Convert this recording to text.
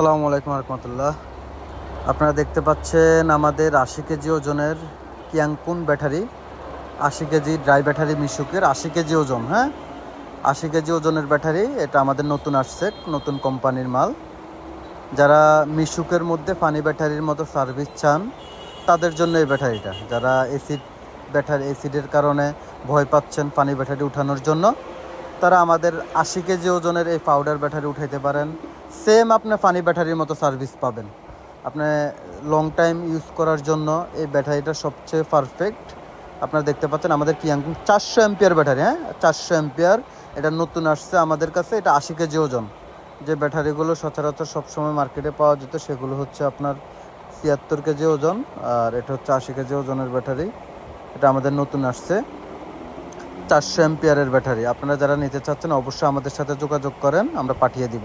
আসসালামু আলাইকুম রহমতুল্লাহ। আপনারা দেখতে পাচ্ছেন আমাদের আশি কেজি ওজনের কিয়াংকুন ব্যাটারি। আশি কেজি ড্রাই ব্যাটারি মিশুকের আশি কেজি ওজন হ্যাঁ? আশি কেজি ওজনের ব্যাটারি, এটা আমাদের নতুন আসছে, নতুন কোম্পানির মাল। যারা মিশুকের মধ্যে পানি ব্যাটারির মতো সার্ভিস চান, তাদের জন্য এই ব্যাটারিটা। যারা এসিড ব্যাটারি, এসিডের কারণে ভয় পাচ্ছেন পানি ব্যাটারি উঠানোর জন্য, তারা আমাদের আশি কেজি ওজনের এই পাউডার ব্যাটারি উঠাইতে পারেন। সেম আপনি ফানি ব্যাটারির মতো সার্ভিস পাবেন। আপনি লং টাইম ইউজ করার জন্য এই ব্যাটারিটা সবচেয়ে পারফেক্ট আপনারা দেখতে পাচ্ছেন আমাদের কিয়াংকুং চারশো এম্পিয়ার ব্যাটারি হ্যাঁ? চারশো এম্পিয়ার এটা নতুন আসছে আমাদের কাছে, এটা আশি কেজি ওজন। যে ব্যাটারিগুলো সচরাচর সবসময় মার্কেটে পাওয়া যেত, সেগুলো হচ্ছে আপনার ছিয়াত্তর কেজি ওজন, আর এটা হচ্ছে আশি কেজি ওজনের ব্যাটারি। এটা আমাদের নতুন আসছে। চারশো এম্পিয়ারের ব্যাটারি। আপনারা যারা নিতে চাচ্ছেন, অবশ্যই আমাদের সাথে যোগাযোগ করেন, আমরা পাঠিয়ে দিব।